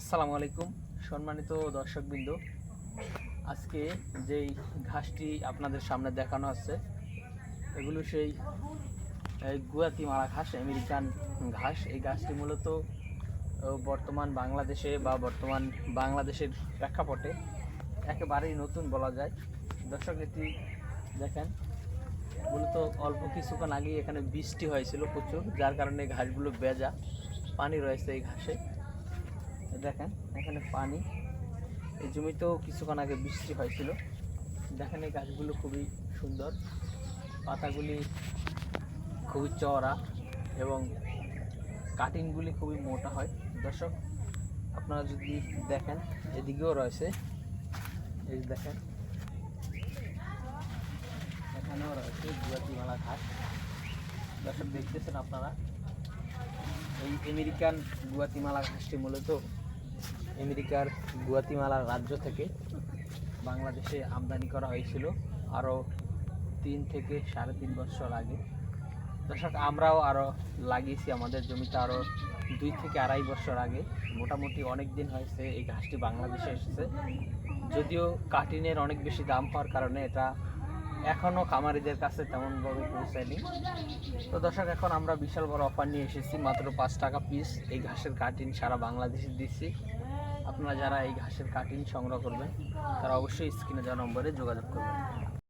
আসসালামু আলাইকুম, সম্মানিত দর্শকবৃন্দ। আজকে যেই ঘাসটি আপনাদের সামনে দেখানো হচ্ছে, এগুলো সেই এই গুয়াতিমালা ঘাস, আমেরিকান ঘাস। এই ঘাসটি মূলত বর্তমান বাংলাদেশে বা বর্তমান বাংলাদেশের প্রেক্ষাপটে একেবারেই নতুন বলা যায়। দর্শক, এটি দেখেন, মূলত অল্প কিছুক্ষণ আগেই এখানে বৃষ্টি হয়েছিল প্রচুর, যার কারণে ঘাসগুলো বেজা পানি রয়েছে এই ঘাসে। দেখেন, এখানে পানি। এই জমিতেও কিছুক্ষণ আগে বৃষ্টি হয়েছিল। দেখেন এই গাছগুলো খুবই সুন্দর। পাতাগুলি খুবই চওড়া এবং কাটিংগুলি খুবই মোটা হয়। দর্শক, আপনারা যদি দেখেন, এদিকেও রয়েছে। এই দেখেন, এখানেও রয়েছে গুয়াতিমালা ঘাস দর্শক, দেখতেছেন আপনারা? এই আমেরিকান গুয়াতিমালা ঘাসটি মূলত আমেরিকার গুয়াতিমালা রাজ্য থেকে বাংলাদেশে আমদানি করা হয়েছিল আরও তিন থেকে সাড়ে তিন বছর আগে। দর্শক, আমরাও আরও লাগিয়েছি, আমাদের জমিতে আরও দুই থেকে আড়াই বছর আগে। মোটামুটি অনেক দিন হয়েছে এই ঘাসটি বাংলাদেশে এসেছে। যদিও কাটিনের অনেক বেশি দাম হওয়ার কারণে এটা এখনও খামারিদের কাছে তেমনভাবে পৌঁছায়নি। তো দর্শক, এখন আমরা বিশাল বড় অফার নিয়ে এসেছি। মাত্র পাঁচ টাকা পিস এই ঘাসের কাটিন সারা বাংলাদেশে দিচ্ছি। আপনারা যারা এই ঘাসের কাটিং সংগ্রহ করবেন তারা অবশ্যই স্ক্রিনে দেওয়া নম্বরে যোগাযোগ করবেন।